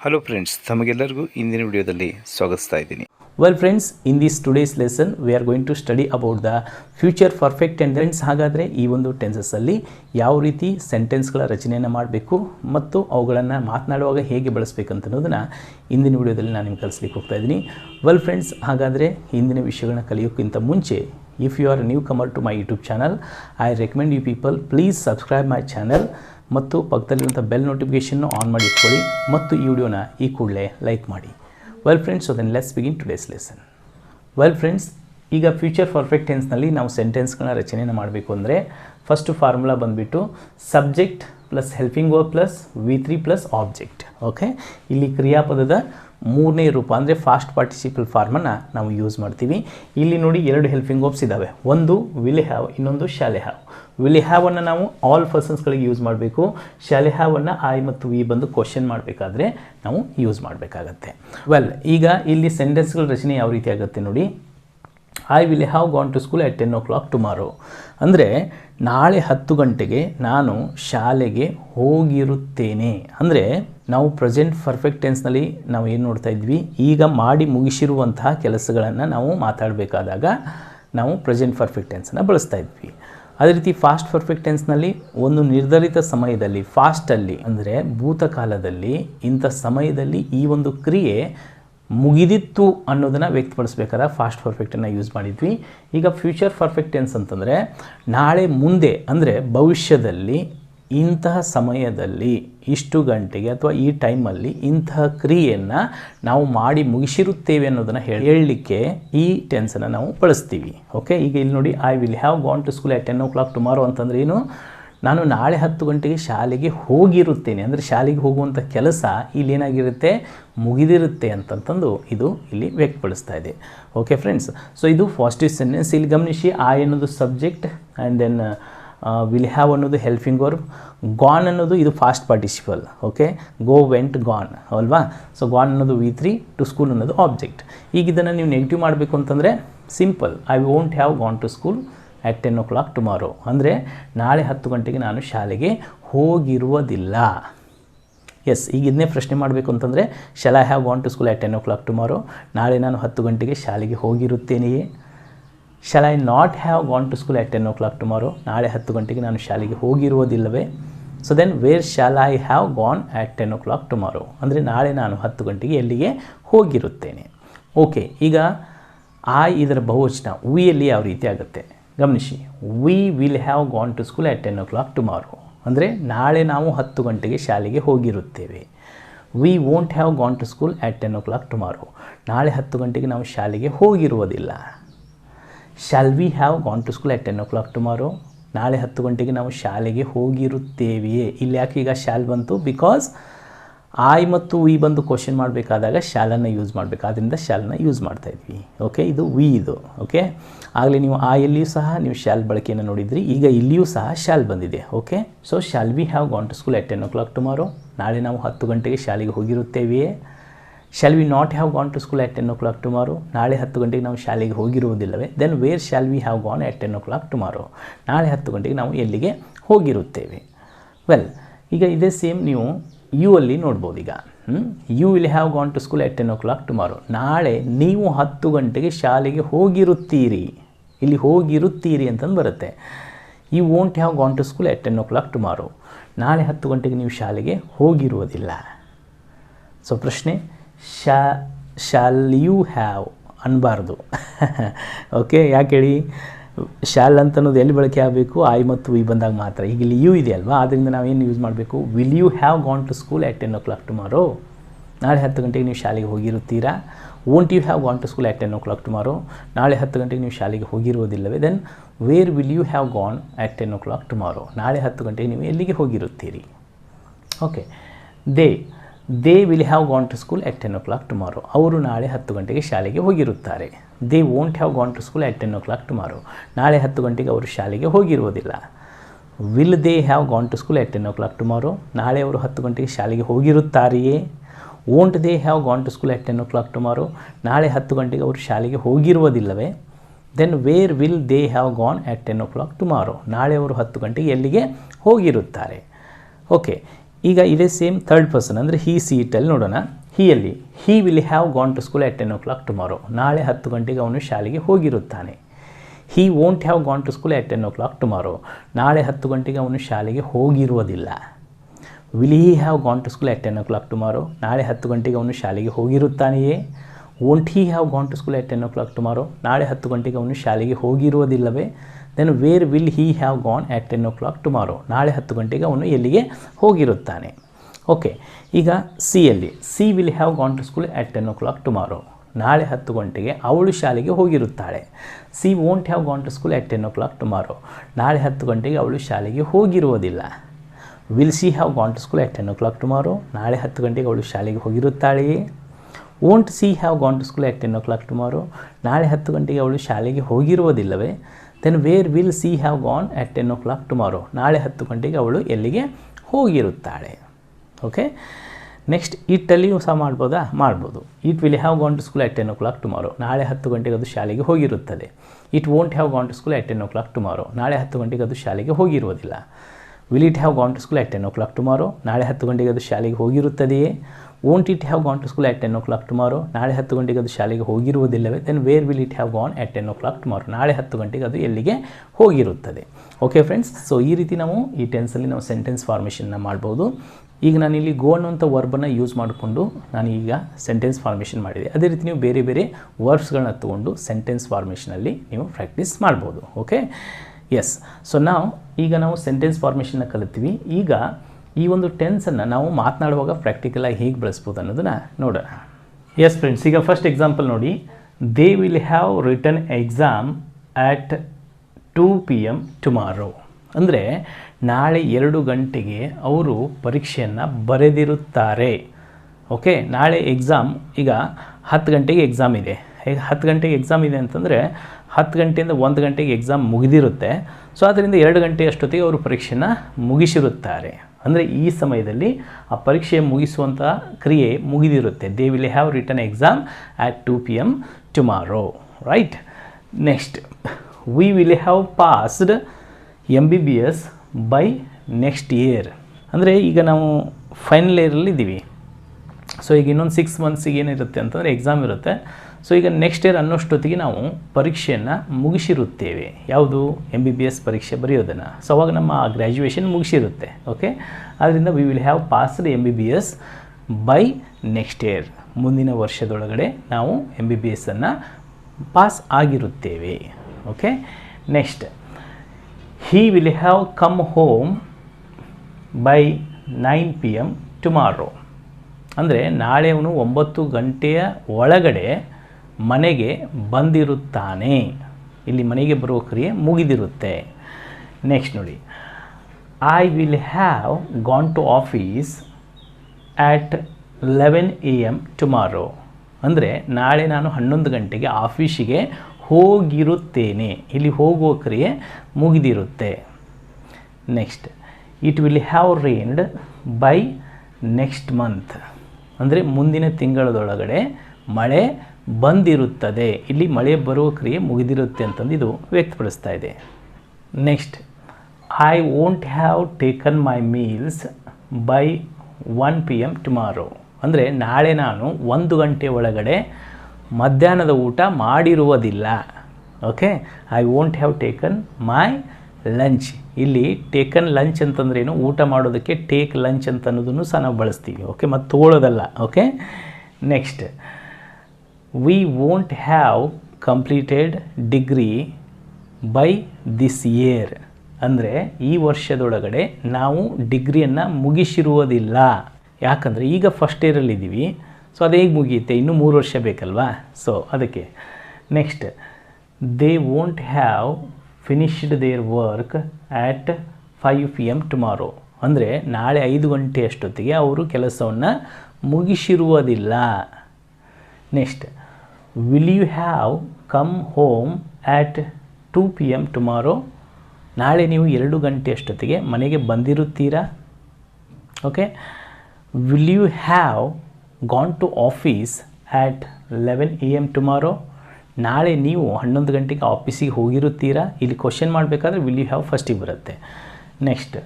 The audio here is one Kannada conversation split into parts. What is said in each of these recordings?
ಹಲೋ ಫ್ರೆಂಡ್ಸ್ ತಮಗೆಲ್ಲರಿಗೂ ಇಂದಿನ ವಿಡಿಯೋದಲ್ಲಿ ಸ್ವಾಗತಿಸ್ತಾ ಇದ್ದೀನಿ. Well friends, in this today's lesson we are going to study about the future perfect tense ಹಾಗಾದರೆ ಈ ಒಂದು ಟೆನ್ಸಸ್ಸಲ್ಲಿ ಯಾವ ರೀತಿ ಸೆಂಟೆನ್ಸ್ಗಳ ರಚನೆಯನ್ನು ಮಾಡಬೇಕು ಮತ್ತು ಅವುಗಳನ್ನು ಮಾತನಾಡುವಾಗ ಹೇಗೆ ಬಳಸಬೇಕಂತ ಅನ್ನೋದನ್ನು ಇಂದಿನ ವಿಡಿಯೋದಲ್ಲಿ ನಾನು ನಿಮ್ಗೆ ಕಲಿಸ್ಲಿಕ್ಕೆ ಹೋಗ್ತಾ ಇದ್ದೀನಿ. ವೆಲ್ ಫ್ರೆಂಡ್ಸ್ ಹಾಗಾದರೆ ಹಿಂದಿನ ವಿಷಯಗಳನ್ನ ಕಲಿಯೋಕ್ಕಿಂತ ಮುಂಚೆ if you are newcomer to my YouTube channel I recommend you people please subscribe my channel ಮತ್ತು ಪಕ್ಕದಲ್ಲಿರುವಂಥ ಬೆಲ್ ನೋಟಿಫಿಕೇಷನ್ನು ಆನ್ ಮಾಡಿ ಇಟ್ಕೊಳ್ಳಿ ಮತ್ತು ಈ ವಿಡಿಯೋನ ಈ ಕೂಡಲೇ ಲೈಕ್ ಮಾಡಿ. Well friends so then let's begin today's lesson well friends ಈಗ ಫ್ಯೂಚರ್ ಪರ್ಫೆಕ್ಟ್ ಟೆನ್ಸ್ನಲ್ಲಿ ನಾವು ಸೆಂಟೆನ್ಸ್ಗಳನ್ನ ರಚನೆಯನ್ನು ಮಾಡಬೇಕು ಅಂದರೆ ಫಸ್ಟ್ ಫಾರ್ಮುಲಾ ಬಂದುಬಿಟ್ಟು subject plus helping verb plus V three plus object okay ಇಲ್ಲಿ ಕ್ರಿಯಾಪದದ ಮೂರನೇ ರೂಪ ಅಂದರೆ ಫಾಸ್ಟ್ ಪಾರ್ಟಿಸಿಪಲ್ ಫಾರ್ಮನ್ನು ನಾವು ಯೂಸ್ ಮಾಡ್ತೀವಿ. ಇಲ್ಲಿ ನೋಡಿ ಎರಡು ಹೆಲ್ಪಿಂಗ್ ಓಪ್ಸ್ ಇದ್ದಾವೆ ಒಂದು ವಿಲೆ ಹ್ಯಾವ್ ಇನ್ನೊಂದು ಶಾಲೆ ಹ್ಯಾವ್ ವಿಲೆ ಹ್ಯಾವನ್ನು ನಾವು ಆಲ್ ಪರ್ಸನ್ಸ್ಗಳಿಗೆ ಯೂಸ್ ಮಾಡಬೇಕು. ಶಾಲೆ ಹ್ಯಾವನ್ನು ಐ ಮತ್ತು ವಿ ಬಂದು ಕ್ವಶನ್ ಮಾಡಬೇಕಾದ್ರೆ ನಾವು ಯೂಸ್ ಮಾಡಬೇಕಾಗತ್ತೆ. ವೆಲ್ ಈಗ ಇಲ್ಲಿ ಸೆಂಟೆನ್ಸ್ಗಳ ರಚನೆ ಯಾವ ರೀತಿ ಆಗುತ್ತೆ ನೋಡಿ. I will have gone to school at ten o'clock tomorrow ಅಂದರೆ ನಾಳೆ ಹತ್ತು ಗಂಟೆಗೆ ನಾನು ಶಾಲೆಗೆ ಹೋಗಿರುತ್ತೇನೆ. ಅಂದರೆ ನಾವು ಪ್ರೆಸೆಂಟ್ ಪರ್ಫೆಕ್ಟ್ ಟೆನ್ಸ್ನಲ್ಲಿ ನಾವು ಏನು ನೋಡ್ತಾ ಇದ್ವಿ? ಈಗ ಮಾಡಿ ಮುಗಿಸಿರುವಂತಹ ಕೆಲಸಗಳನ್ನು ನಾವು ಮಾತಾಡಬೇಕಾದಾಗ ನಾವು ಪ್ರೆಸೆಂಟ್ ಪರ್ಫೆಕ್ಟ್ ಟೆನ್ಸನ್ನು ಬಳಸ್ತಾ ಇದ್ವಿ. ಅದೇ ರೀತಿ ಫಾಸ್ಟ್ ಪರ್ಫೆಕ್ಟ್ ಟೆನ್ಸ್ನಲ್ಲಿ ಒಂದು ನಿರ್ಧರಿತ ಸಮಯದಲ್ಲಿ ಫಾಸ್ಟಲ್ಲಿ ಅಂದರೆ ಭೂತಕಾಲದಲ್ಲಿ ಇಂಥ ಸಮಯದಲ್ಲಿ ಈ ಒಂದು ಕ್ರಿಯೆ ಮುಗಿದಿತ್ತು ಅನ್ನೋದನ್ನು ವ್ಯಕ್ತಪಡಿಸ್ಬೇಕಾದ್ರೆ ಫಾಸ್ಟ್ ಪರ್ಫೆಕ್ಟನ್ನು ಯೂಸ್ ಮಾಡಿದ್ವಿ. ಈಗ ಫ್ಯೂಚರ್ ಪರ್ಫೆಕ್ಟ್ ಟೆನ್ಸ್ ಅಂತಂದರೆ, ನಾಳೆ ಮುಂದೆ, ಅಂದರೆ ಭವಿಷ್ಯದಲ್ಲಿ, ಇಂತಹ ಸಮಯದಲ್ಲಿ, ಇಷ್ಟು ಗಂಟೆಗೆ ಅಥವಾ ಈ ಟೈಮಲ್ಲಿ ಇಂತಹ ಕ್ರಿಯೆಯನ್ನು ನಾವು ಮಾಡಿ ಮುಗಿಸಿರುತ್ತೇವೆ ಅನ್ನೋದನ್ನು ಹೇಳಿ, ಹೇಳಲಿಕ್ಕೆ ಈ ಟೆನ್ಸನ್ನು ನಾವು ಬಳಸ್ತೀವಿ. ಓಕೆ ಈಗ ಇಲ್ಲಿ ನೋಡಿ I will have gone to school at ten o'clock tomorrow ಅಂತಂದ್ರೆ ಏನು? ನಾನು ನಾಳೆ ಹತ್ತು ಗಂಟೆಗೆ ಶಾಲೆಗೆ ಹೋಗಿರುತ್ತೇನೆ. ಅಂದರೆ ಶಾಲೆಗೆ ಹೋಗುವಂಥ ಕೆಲಸ ಇಲ್ಲಿ ಏನಾಗಿರುತ್ತೆ ಮುಗಿದಿರುತ್ತೆ ಅಂತಂತಂದು ಇದು ಇಲ್ಲಿ ವ್ಯಕ್ತಪಡಿಸ್ತಾ ಇದೆ. ಓಕೆ ಫ್ರೆಂಡ್ಸ್ ಸೊ ಇದು ಪಾಸಿಟಿವ್ ಸೆಂಟೆನ್ಸ್ ಇಲ್ಲಿ ಗಮನಿಸಿ, ಆ ಅನ್ನೋದು subject and then will have ಅನ್ನೋದು ಹೆಲ್ಪಿಂಗ್ ವರ್ಬ್ ಗಾನ್ ಅನ್ನೋದು ಇದು past participle okay go went gone ಅಲ್ವಾ? ಸೊ ಗಾನ್ ಅನ್ನೋದು ವಿ ತ್ರೀ ಟು ಸ್ಕೂಲ್ ಅನ್ನೋದು ಆಬ್ಜೆಕ್ಟ್ ಈಗ ಇದನ್ನು ನೀವು ನೆಗೆಟಿವ್ ಮಾಡಬೇಕು ಅಂತಂದರೆ simple I won't have gone to school at ten o'clock tomorrow ಅಂದರೆ ನಾಳೆ ಹತ್ತು ಗಂಟೆಗೆ ನಾನು ಶಾಲೆಗೆ ಹೋಗಿರುವುದಿಲ್ಲ. ಎಸ್ ಈಗ ಇದನ್ನೇ ಪ್ರಶ್ನೆ ಮಾಡಬೇಕು ಅಂತಂದರೆ shall I have gone to school at ten o'clock tomorrow ನಾಳೆ ನಾನು ಹತ್ತು ಗಂಟೆಗೆ ಶಾಲೆಗೆ ಹೋಗಿರುತ್ತೇನೆಯೇ? Shall I not have gone to school at ten o'clock tomorrow ನಾಳೆ ಹತ್ತು ಗಂಟೆಗೆ ನಾನು ಶಾಲೆಗೆ ಹೋಗಿರುವುದಿಲ್ಲವೇ? So then where shall I have gone at ten o'clock tomorrow ಅಂದರೆ ನಾಳೆ ನಾನು ಹತ್ತು ಗಂಟೆಗೆ ಎಲ್ಲಿಗೆ ಹೋಗಿರುತ್ತೇನೆ? ಓಕೆ ಈಗ ಆ ಇದರ ಬಹುವಚನ ವಿಯಲ್ಲಿ ಯಾವ ರೀತಿ ಆಗುತ್ತೆ? ಗಮನಿಸಿ we will have gone to school at ten o'clock tomorrow ಅಂದರೆ ನಾಳೆ ನಾವು ಹತ್ತು ಗಂಟೆಗೆ ಶಾಲೆಗೆ ಹೋಗಿರುತ್ತೇವೆ. We won't have gone to school at ten o'clock tomorrow ನಾಳೆ ಹತ್ತು ಗಂಟೆಗೆ ನಾವು ಶಾಲೆಗೆ ಹೋಗಿರುವುದಿಲ್ಲ. Shall we have gone to school at ten o'clock tomorrow ನಾಳೆ ಹತ್ತು ಗಂಟೆಗೆ ನಾವು ಶಾಲೆಗೆ ಹೋಗಿರುತ್ತೇವೆಯೇ? ಇಲ್ಲಿ ಯಾಕೆ ಈಗ ಶಾಲ್ ಬಂತು? ಬಿಕಾಸ್ ಆಯ್ ಮತ್ತು ವಿ ಬಂದು ಕ್ವಶನ್ ಮಾಡಬೇಕಾದಾಗ ಶಾಲನ್ನು ಯೂಸ್ ಮಾಡಬೇಕು. ಆದ್ದರಿಂದ ಶಾಲನ್ನ ಯೂಸ್ ಮಾಡ್ತಾ ಇದ್ವಿ. ಓಕೆ ಇದು ವಿ ಇದು. ಓಕೆ ಆಗಲೇ ನೀವು ಆಯಲ್ಲಿಯೂ ಸಹ ನೀವು ಶಾಲ್ ಬಳಕೆಯನ್ನು ನೋಡಿದ್ರಿ. ಈಗ ಇಲ್ಲಿಯೂ ಸಹ ಶಾಲ್ ಬಂದಿದೆ. Okay so shall we have gone to school at ten o'clock tomorrow ನಾಳೆ ನಾವು ಹತ್ತು ಗಂಟೆಗೆ ಶಾಲೆಗೆ ಹೋಗಿರುತ್ತೇವೆಯೇ? Shall we not have gone to school at ten o'clock tomorrow ನಾಳೆ ಹತ್ತು ಗಂಟೆಗೆ ನಾವು ಶಾಲೆಗೆ ಹೋಗಿರುವುದಿಲ್ಲವೇ? Then where shall we have gone at ten o'clock tomorrow ನಾಳೆ ಹತ್ತು ಗಂಟೆಗೆ ನಾವು ಎಲ್ಲಿಗೆ ಹೋಗಿರುತ್ತೇವೆ? ವೆಲ್ ಈಗ ಇದೇ ಸೇಮ್ ನೀವು ಯು ಅಲ್ಲಿ ನೋಡ್ಬೋದು ಈಗ. You will have gone to school at ten o'clock tomorrow ನಾಳೆ ನೀವು ಹತ್ತು ಗಂಟೆಗೆ ಶಾಲೆಗೆ ಹೋಗಿರುತ್ತೀರಿ. ಇಲ್ಲಿ ಹೋಗಿರುತ್ತೀರಿ ಅಂತಂದು ಬರುತ್ತೆ. You won't have gone to school at ten o'clock tomorrow ನಾಳೆ ಹತ್ತು ಗಂಟೆಗೆ ನೀವು ಶಾಲೆಗೆ ಹೋಗಿರುವುದಿಲ್ಲ. ಸೊ ಪ್ರಶ್ನೆ, ಶಾ ಶಾಲ್ ಯು ಹ್ಯಾವ್ ಅನ್ನಬಾರ್ದು ಓಕೆ ಯಾಕೆ ಹೇಳಿ? ಶಾಲ್ ಅಂತ ಅನ್ನೋದು ಎಲ್ಲಿ ಬಳಕೆ ಆಗಬೇಕು? ಐ ಮತ್ತು ವಿ ಬಂದಾಗ ಮಾತ್ರ. ಈಗ ಇಲ್ಲಿ ಯು ಇದೆ ಅಲ್ವಾ? ಆದ್ದರಿಂದ ನಾವೇನು ಯೂಸ್ ಮಾಡಬೇಕು? Will you have gone to school at ten o'clock tomorrow ನಾಳೆ ಹತ್ತು ಗಂಟೆಗೆ ನೀವು ಶಾಲೆಗೆ ಹೋಗಿರುತ್ತೀರಾ? Won't you have gone to school at ten o'clock tomorrow ನಾಳೆ ಹತ್ತು ಗಂಟೆಗೆ ನೀವು ಶಾಲೆಗೆ ಹೋಗಿರುವುದಿಲ್ಲವೇ? Then where will you have gone at ten o'clock tomorrow ನಾಳೆ ಹತ್ತು ಗಂಟೆಗೆ ನೀವು ಎಲ್ಲಿಗೆ ಹೋಗಿರುತ್ತೀರಿ? Okay they they will have gone to school at ten o'clock tomorrow ಅವರು ನಾಳೆ ಹತ್ತು ಗಂಟೆಗೆ ಶಾಲೆಗೆ ಹೋಗಿರುತ್ತಾರೆ. They won't have gone to school at ten o'clock tomorrow ನಾಳೆ ಹತ್ತು ಗಂಟೆಗೆ ಅವರು ಶಾಲೆಗೆ ಹೋಗಿರುವುದಿಲ್ಲ. Will they have gone to school at ten o'clock tomorrow ನಾಳೆ ಅವರು ಹತ್ತು ಗಂಟೆಗೆ ಶಾಲೆಗೆ ಹೋಗಿರುತ್ತಾರೆಯೇ? Won't they have gone to school at ten o'clock tomorrow ನಾಳೆ ಹತ್ತು ಗಂಟೆಗೆ ಅವರು ಶಾಲೆಗೆ ಹೋಗಿರುವುದಿಲ್ಲವೇ? Then where will they have gone at ten o'clock tomorrow ನಾಳೆ ಅವರು ಹತ್ತು ಗಂಟೆಗೆ ಎಲ್ಲಿಗೆ ಹೋಗಿರುತ್ತಾರೆ? ಓಕೆ ಈಗ ಇದೇ ಸೇಮ್ ಥರ್ಡ್ ಪರ್ಸನ್ ಅಂದರೆ ಹಿ ಸೀಟಲ್ಲಿ ನೋಡೋಣ. ಹೀಯಲ್ಲಿ he will have gone to school at ten o'clock tomorrow ನಾಳೆ ಹತ್ತು ಗಂಟೆಗೆ ಅವನು ಶಾಲೆಗೆ ಹೋಗಿರುತ್ತಾನೆ. He won't have gone to school at ten o'clock tomorrow ನಾಳೆ ಹತ್ತು ಗಂಟೆಗೆ ಅವನು ಶಾಲೆಗೆ ಹೋಗಿರುವುದಿಲ್ಲ. Will he have gone to school at ten o'clock tomorrow ನಾಳೆ ಹತ್ತು ಗಂಟೆಗೆ ಅವನು ಶಾಲೆಗೆ ಹೋಗಿರುತ್ತಾನೆಯೇ? Won't he have gone to school at ten o'clock tomorrow ನಾಳೆ ಹತ್ತು ಗಂಟೆಗೆ ಅವನು ಶಾಲೆಗೆ ಹೋಗಿರುವುದಿಲ್ಲವೇ? Then where will he have gone at ten o'clock tomorrow ನಾಳೆ ಹತ್ತು ಗಂಟೆಗೆ ಅವನು ಎಲ್ಲಿಗೆ ಹೋಗಿರುತ್ತಾನೆ? ಓಕೆ ಈಗ ಸಿಯಲ್ಲಿ she will have gone to school at ten o'clock tomorrow ನಾಳೆ ಹತ್ತು ಗಂಟೆಗೆ ಅವಳು ಶಾಲೆಗೆ ಹೋಗಿರುತ್ತಾಳೆ. She won't have gone to school at ten o'clock tomorrow ನಾಳೆ ಹತ್ತು ಗಂಟೆಗೆ ಅವಳು ಶಾಲೆಗೆ ಹೋಗಿರುವುದಿಲ್ಲ. Will she have gone to school at ten o'clock tomorrow ನಾಳೆ ಹತ್ತು ಗಂಟೆಗೆ ಅವಳು ಶಾಲೆಗೆ ಹೋಗಿರುತ್ತಾಳೆಯೇ? Won't she have gone to school at ten o'clock tomorrow ನಾಳೆ ಹತ್ತು ಗಂಟೆಗೆ ಅವಳು ಶಾಲೆಗೆ ಹೋಗಿರುವುದಿಲ್ಲವೇ? Then where will she have gone at ten o'clock tomorrow ನಾಳೆ ಹತ್ತು ಗಂಟೆಗೆ ಅವಳು ಎಲ್ಲಿಗೆ ಹೋಗಿರುತ್ತಾಳೆ? ಓಕೆ ನೆಕ್ಸ್ಟ್ ಇಟ್ಟಲ್ಲಿಯೂ ಸಹ ಮಾಡ್ಬೋದಾ? ಮಾಡ್ಬೋದು. It will have gone to school at ten o'clock tomorrow ನಾಳೆ ಹತ್ತು ಗಂಟೆಗೆ ಅದು ಶಾಲೆಗೆ ಹೋಗಿರುತ್ತದೆ. It won't have gone to school at ten o'clock tomorrow ನಾಳೆ ಹತ್ತು ಗಂಟೆಗೆ ಅದು ಶಾಲೆಗೆ ಹೋಗಿರುವುದಿಲ್ಲ. Will it have gone to school at ten o'clock tomorrow ನಾಳೆ ಹತ್ತು ಗಂಟೆಗೆ ಅದು ಶಾಲೆಗೆ ಹೋಗಿರುತ್ತದೆಯೇ? Won't it have gone to school at ten o'clock tomorrow ನಾಳೆ ಹತ್ತು ಗಂಟೆಗೆ ಅದು ಶಾಲೆಗೆ ಹೋಗಿರುವುದಿಲ್ಲವೇ? Then where will it have gone at ten o'clock tomorrow ನಾಳೆ ಹತ್ತು ಗಂಟೆಗೆ ಅದು ಎಲ್ಲಿಗೆ ಹೋಗಿರುತ್ತದೆ? ಓಕೆ ಫ್ರೆಂಡ್ಸ್ ಸೊ ಈ ರೀತಿ ನಾವು ಈ ಟೆನ್ಸಲ್ಲಿ ನಾವು ಸೆಂಟೆನ್ಸ್ ಫಾರ್ಮೇಷನ್ನ ಮಾಡ್ಬೋದು. ಈಗ ನಾನಿಲ್ಲಿ ಗೋ ಅನ್ನುವಂಥ ವರ್ಬನ್ನು ಯೂಸ್ ಮಾಡಿಕೊಂಡು ನಾನು ಈಗ ಸೆಂಟೆನ್ಸ್ ಫಾರ್ಮೇಷನ್ ಮಾಡಿದೆ. ಅದೇ ರೀತಿ ನೀವು ಬೇರೆ ಬೇರೆ ವರ್ಬ್ಸ್ಗಳನ್ನ ತೊಗೊಂಡು ಸೆಂಟೆನ್ಸ್ ಫಾರ್ಮೇಷನಲ್ಲಿ ನೀವು ಪ್ರಾಕ್ಟೀಸ್ ಮಾಡ್ಬೋದು. ಓಕೆ ಎಸ್ ಸೊ ನಾವು ಈಗ ನಾವು ಸೆಂಟೆನ್ಸ್ ಫಾರ್ಮೇಷನ್ನ ಕಲಿತೀವಿ. ಈಗ ಈ ಒಂದು ಟೆನ್ಸನ್ನು ನಾವು ಮಾತನಾಡುವಾಗ ಪ್ರಾಕ್ಟಿಕಲಾಗಿ ಹೇಗೆ ಬಳಸ್ಬೋದು ಅನ್ನೋದನ್ನು ನೋಡೋಣ. ಎಸ್ ಫ್ರೆಂಡ್ಸ್ ಈಗ ಫಸ್ಟ್ ಎಕ್ಸಾಂಪಲ್ ನೋಡಿ. They will have return exam at two P M tomorrow ಅಂದರೆ ನಾಳೆ ಎರಡು ಗಂಟೆಗೆ ಅವರು ಪರೀಕ್ಷೆಯನ್ನು ಬರೆದಿರುತ್ತಾರೆ. ಓಕೆ ನಾಳೆ ಎಕ್ಸಾಮ್ ಈಗ ಹತ್ತು ಗಂಟೆಗೆ ಎಕ್ಸಾಮ್ ಇದೆ. ಈಗ ಹತ್ತು ಗಂಟೆಗೆ ಎಕ್ಸಾಮ್ ಇದೆ ಅಂತಂದರೆ ಹತ್ತು ಗಂಟೆಯಿಂದ ಒಂದು ಗಂಟೆಗೆ ಎಕ್ಸಾಮ್ ಮುಗಿದಿರುತ್ತೆ. ಸೊ ಅದರಿಂದ ಎರಡು ಗಂಟೆ ಅಷ್ಟೊತ್ತಿಗೆ ಅವರು ಪರೀಕ್ಷೆನ ಮುಗಿಸಿರುತ್ತಾರೆ. ಅಂದರೆ ಈ ಸಮಯದಲ್ಲಿ ಆ ಪರೀಕ್ಷೆ ಮುಗಿಸುವಂಥ ಕ್ರಿಯೆ ಮುಗಿದಿರುತ್ತೆ. They will have return exam at two P M tomorrow right next we will have passed M B B S by next year ಅಂದರೆ ಈಗ ನಾವು ಫೈನಲ್ ಇಯರಲ್ಲಿ ಇದ್ದೀವಿ. ಸೊ ಈಗ ಇನ್ನೊಂದು ಸಿಕ್ಸ್ ಮಂತ್ಸಿಗೆ ಏನಿರುತ್ತೆ ಅಂತಂದರೆ ಎಕ್ಸಾಮ್ ಇರುತ್ತೆ. ಸೊ ಈಗ ನೆಕ್ಸ್ಟ್ ಇಯರ್ ಅನ್ನೋಷ್ಟೊತ್ತಿಗೆ ನಾವು ಪರೀಕ್ಷೆಯನ್ನು ಮುಗಿಸಿರುತ್ತೇವೆ. ಯಾವುದು? ಎಂ ಬಿ ಬಿ ಎಸ್ ಪರೀಕ್ಷೆ ಬರೆಯೋದನ್ನು. ಸೊ ಅವಾಗ ನಮ್ಮ ಗ್ರ್ಯಾಜುಯೇಷನ್ ಮುಗಿಸಿರುತ್ತೆ. ಓಕೆ ಆದ್ದರಿಂದ we will have passed M B B S by next year ಮುಂದಿನ ವರ್ಷದೊಳಗಡೆ ನಾವು ಎಂ ಬಿ ಬಿ ಎಸ್ಸನ್ನು pass ಆಗಿರುತ್ತೇವೆ. Okay next he will have come home by nine P M tomorrow ಅಂದರೆ ನಾಳೆ ಅವನು ಒಂಬತ್ತು ಗಂಟೆಯ ಒಳಗಡೆ ಮನೆಗೆ ಬಂದಿರುತ್ತಾನೆ. ಇಲ್ಲಿ ಮನೆಗೆ ಬರುವ ಕ್ರಿಯೆ ಮುಗಿದಿರುತ್ತೆ. ನೆಕ್ಸ್ಟ್ ನೋಡಿ. I will have gone to office at eleven A M tomorrow ಅಂದರೆ ನಾಳೆ ನಾನು ಹನ್ನೊಂದು ಗಂಟೆಗೆ ಆಫೀಸಿಗೆ ಹೋಗಿರುತ್ತೇನೆ. ಇಲ್ಲಿ ಹೋಗುವ ಕ್ರಿಯೆ ಮುಗಿದಿರುತ್ತೆ. Next it will have rained by next month ಅಂದರೆ ಮುಂದಿನ ತಿಂಗಳದೊಳಗಡೆ ಮಳೆ ಬಂದಿರುತ್ತದೆ. ಇಲ್ಲಿ ಮಳೆ ಬರುವ ಕ್ರಿಯೆ ಮುಗಿದಿರುತ್ತೆ ಅಂತಂದು ಇದು ವ್ಯಕ್ತಪಡಿಸ್ತಾ ಇದೆ. Next I won't have taken my meals by one P M tomorrow ಅಂದರೆ ನಾಳೆ ನಾನು ಒಂದು ಗಂಟೆ ಒಳಗಡೆ ಮಧ್ಯಾಹ್ನದ ಊಟ ಮಾಡಿರುವುದಿಲ್ಲ. Okay I won't have taken my lunch ಇಲ್ಲಿ ಟೇಕನ್ ಲಂಚ್ ಅಂತಂದ್ರೇನು? ಊಟ ಮಾಡೋದಕ್ಕೆ ಟೇಕ್ ಲಂಚ್ ಅಂತ ಅನ್ನೋದನ್ನು ಸಹ ನಾವು ಬಳಸ್ತೀವಿ. ಓಕೆ ಮತ್ತು ತೊಗೊಳ್ಳೋದಲ್ಲ okay next we won't have completed degree by this year ಅಂದರೆ ಈ ವರ್ಷದೊಳಗಡೆ ನಾವು ಡಿಗ್ರಿಯನ್ನು ಮುಗಿಸಿರುವುದಿಲ್ಲ. ಯಾಕಂದರೆ ಈಗ ಫಸ್ಟ್ ಇಯರಲ್ಲಿದ್ದೀವಿ ಸೊ ಅದು ಹೇಗೆ ಮುಗಿಯುತ್ತೆ? ಇನ್ನೂ ಮೂರು ವರ್ಷ ಬೇಕಲ್ವಾ? ಸೊ ಅದಕ್ಕೆ next they won't have finished their work at five P M tomorrow ಅಂದರೆ ನಾಳೆ ಐದು ಗಂಟೆ ಅಷ್ಟೊತ್ತಿಗೆ ಅವರು ಕೆಲಸವನ್ನು ಮುಗಿಸಿರುವುದಿಲ್ಲ. Next will you have come home at two P M tomorrow ನಾಳೆ ನೀವು ಎರಡು ಗಂಟೆ ಅಷ್ಟೊತ್ತಿಗೆ ಮನೆಗೆ ಬಂದಿರುತ್ತೀರಾ? Okay will you have gone to office at eleven A M tomorrow ನಾಳೆ ನೀವು ಹನ್ನೊಂದು ಗಂಟೆಗೆ ಆಫೀಸಿಗೆ ಹೋಗಿರುತ್ತೀರಾ? ಇಲ್ಲಿ ಕ್ವಶನ್ ಮಾಡಬೇಕಾದ್ರೆ ವಿಲ್ ಯು ಹ್ಯಾವ್ ಫಸ್ಟಿಗೆ ಬರುತ್ತೆ. Next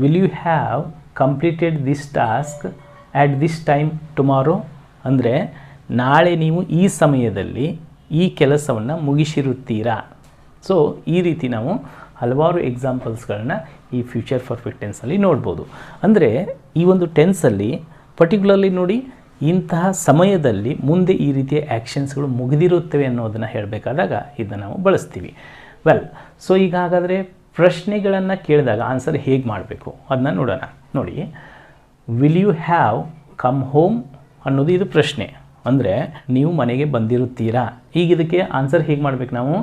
will you have completed this task at this time tomorrow ಅಂದರೆ ನಾಳೆ ನೀವು ಈ ಸಮಯದಲ್ಲಿ ಈ ಕೆಲಸವನ್ನು ಮುಗಿಸಿರುತ್ತೀರಾ? ಸೊ ಈ ರೀತಿ ನಾವು ಹಲವಾರು ಎಕ್ಸಾಂಪಲ್ಸ್ಗಳನ್ನ ಈ ಫ್ಯೂಚರ್ ಪರ್ಫೆಕ್ಟ್ ಟೆನ್ಸಲ್ಲಿ ನೋಡ್ಬೋದು. ಅಂದರೆ ಈ ಒಂದು ಟೆನ್ಸಲ್ಲಿ ಪರ್ಟಿಕ್ಯುಲರ್ಲಿ ನೋಡಿ ಇಂತಹ ಸಮಯದಲ್ಲಿ ಮುಂದೆ ಈ ರೀತಿಯ ಆ್ಯಕ್ಷನ್ಸ್ಗಳು ಮುಗಿದಿರುತ್ತವೆ ಅನ್ನೋದನ್ನು ಹೇಳಬೇಕಾದಾಗ ಇದನ್ನು ನಾವು ಬಳಸ್ತೀವಿ. ವೆಲ್ ಸೊ ಈಗ ಹಾಗಾದರೆ ಪ್ರಶ್ನೆಗಳನ್ನು ಕೇಳಿದಾಗ ಆನ್ಸರ್ ಹೇಗೆ ಮಾಡಬೇಕು? ಅದನ್ನ ನೋಡೋಣ. ನೋಡಿ will you have come home ಅನ್ನೋದು ಇದು ಪ್ರಶ್ನೆ. ಅಂದರೆ ನೀವು ಮನೆಗೆ ಬಂದಿರುತ್ತೀರಾ? ಈಗ ಇದಕ್ಕೆ ಆನ್ಸರ್ ಹೇಗೆ ಮಾಡ್ಬೇಕು ನಾವು?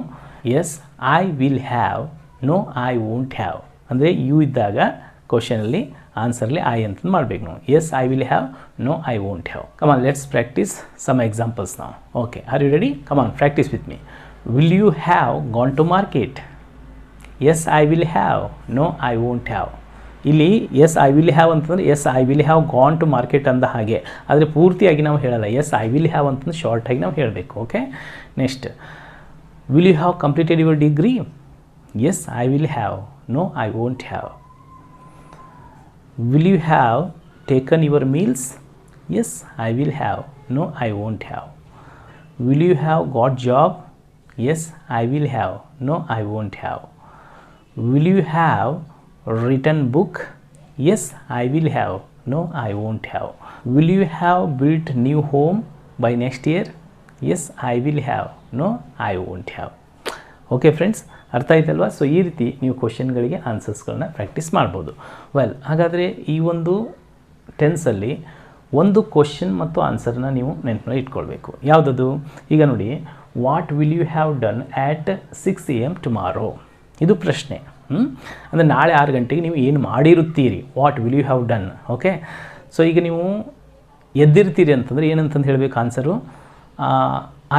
Yes I will have no I won't have ಅಂದರೆ ಯು ಇದ್ದಾಗ ಕ್ವಶನಲ್ಲಿ ಆನ್ಸರ್ಲಿ ಐ ಅಂತ ಮಾಡಬೇಕು ನಾವು. Yes I will have no I won't have come on let's practice some examples ನಾವು okay are you ready come on practice with me will you have gone to market yes I will have no I won't have ಇಲ್ಲಿ ಎಸ್ ಐ ವಿಲ್ ಹ್ಯಾವ್ ಅಂತಂದರೆ yes I will have gone to market ಅಂದ ಹಾಗೆ. ಆದರೆ ಪೂರ್ತಿಯಾಗಿ ನಾವು ಹೇಳಲ್ಲ ಎಸ್ ಐ ವಿಲ್ ಹ್ಯಾವ್ ಅಂತಂದ್ರೆ ಶಾರ್ಟಾಗಿ ನಾವು ಹೇಳಬೇಕು okay next will you have completed your degree yes I will have no I won't have will you have taken your meals yes I will have no I won't have will you have got job yes I will have no I won't have will you have return book? Yes, I will have. No, I won't have. Will you have built new home by next year? Yes, I will have. No, I won't have. Okay friends ಅರ್ಥ ಆಯ್ತಲ್ವಾ ಸೊ ಈ ರೀತಿ ನೀವು ಕ್ವಶನ್ಗಳಿಗೆ ಆನ್ಸರ್ಸ್ಗಳನ್ನ ಪ್ರಾಕ್ಟೀಸ್ ಮಾಡ್ಬೋದು ವೆಲ್ ಹಾಗಾದರೆ ಈ ಒಂದು ಟೆನ್ಸಲ್ಲಿ ಒಂದು ಕ್ವಶನ್ ಮತ್ತು ಆನ್ಸರ್ನ ನೀವು ನೆನಪಲ್ಲಿ ಇಟ್ಕೊಳ್ಬೇಕು ಯಾವುದದು ಈಗ ನೋಡಿ what will you have done at six A M tomorrow ಇದು ಪ್ರಶ್ನೆ ಅಂದರೆ ನಾಳೆ ಆರು ಗಂಟೆಗೆ ನೀವು ಏನು ಮಾಡಿರುತ್ತೀರಿ? What will you have done okay so ಈಗ ನೀವು ಎದ್ದಿರ್ತೀರಿ ಅಂತಂದರೆ ಏನಂತಂದು ಹೇಳಬೇಕು answer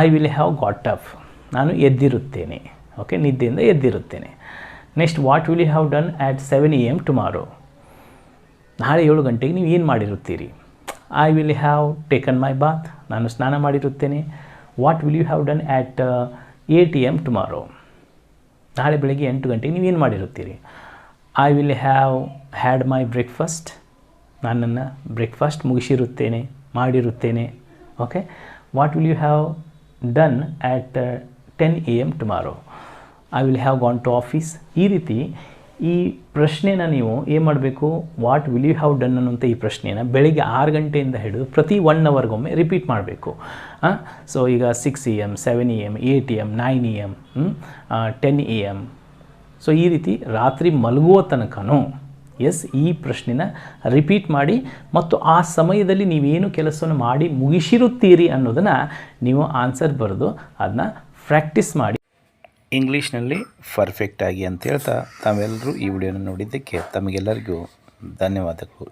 I will have got up ನಾನು ಎದ್ದಿರುತ್ತೇನೆ. ಓಕೆ ನಿದ್ದೆಯಿಂದ ಎದ್ದಿರುತ್ತೇನೆ. Next what will you have done at seven A M tomorrow ನಾಳೆ ಏಳು ಗಂಟೆಗೆ ನೀವು ಏನು ಮಾಡಿರುತ್ತೀರಿ? I will have taken my bath ನಾನು ಸ್ನಾನ ಮಾಡಿರುತ್ತೇನೆ. What will you have done at eight M tomorrow ನಾಳೆ ಬೆಳಗ್ಗೆ ಎಂಟು ಗಂಟೆಗೆ ನೀವು ಏನು ಮಾಡಿರುತ್ತೀರಿ? I will have had my breakfast ನನ್ನನ್ನು ನನ್ನ ಬ್ರೇಕ್ಫಾಸ್ಟ್ ಮುಗಿಸಿರುತ್ತೇನೆ, ಮಾಡಿರುತ್ತೇನೆ. Okay what will you have done at ten A M tomorrow I will have gone to office ಈ ರೀತಿ ಈ ಪ್ರಶ್ನೆನ ನೀವು ಏನು ಮಾಡಬೇಕು? What will you have done ಅನ್ನುವಂಥ ಈ ಪ್ರಶ್ನೆನ ಬೆಳಿಗ್ಗೆ ಆರು ಗಂಟೆಯಿಂದ ಹಿಡಿದು ಪ್ರತಿ ಒನ್ ಅವರ್ಗೊಮ್ಮೆ ರಿಪೀಟ್ ಮಾಡಬೇಕು. ಸೊ ಈಗ six A M seven A M eight A M nine A M ten A M so ಈ ರೀತಿ ರಾತ್ರಿ ಮಲಗುವ ತನಕನೂ ಎಸ್ ಈ ಪ್ರಶ್ನೆನ ರಿಪೀಟ್ ಮಾಡಿ ಮತ್ತು ಆ ಸಮಯದಲ್ಲಿ ನೀವೇನು ಕೆಲಸವನ್ನು ಮಾಡಿ ಮುಗಿಸಿರುತ್ತೀರಿ ಅನ್ನೋದನ್ನು ನೀವು ಆನ್ಸರ್ ಬರೆದು ಅದನ್ನ ಪ್ರಾಕ್ಟೀಸ್ ಮಾಡಿ. ಇಂಗ್ಲೀಷ್ನಲ್ಲಿ ಪರ್ಫೆಕ್ಟ್ ಆಗಿ ಅಂತ ಹೇಳ್ತಾ ತಾವೆಲ್ಲರೂ ಈ ವಿಡಿಯೋನ ನೋಡಿದ್ದಕ್ಕೆ ತಮಗೆಲ್ಲರಿಗೂ ಧನ್ಯವಾದಗಳು.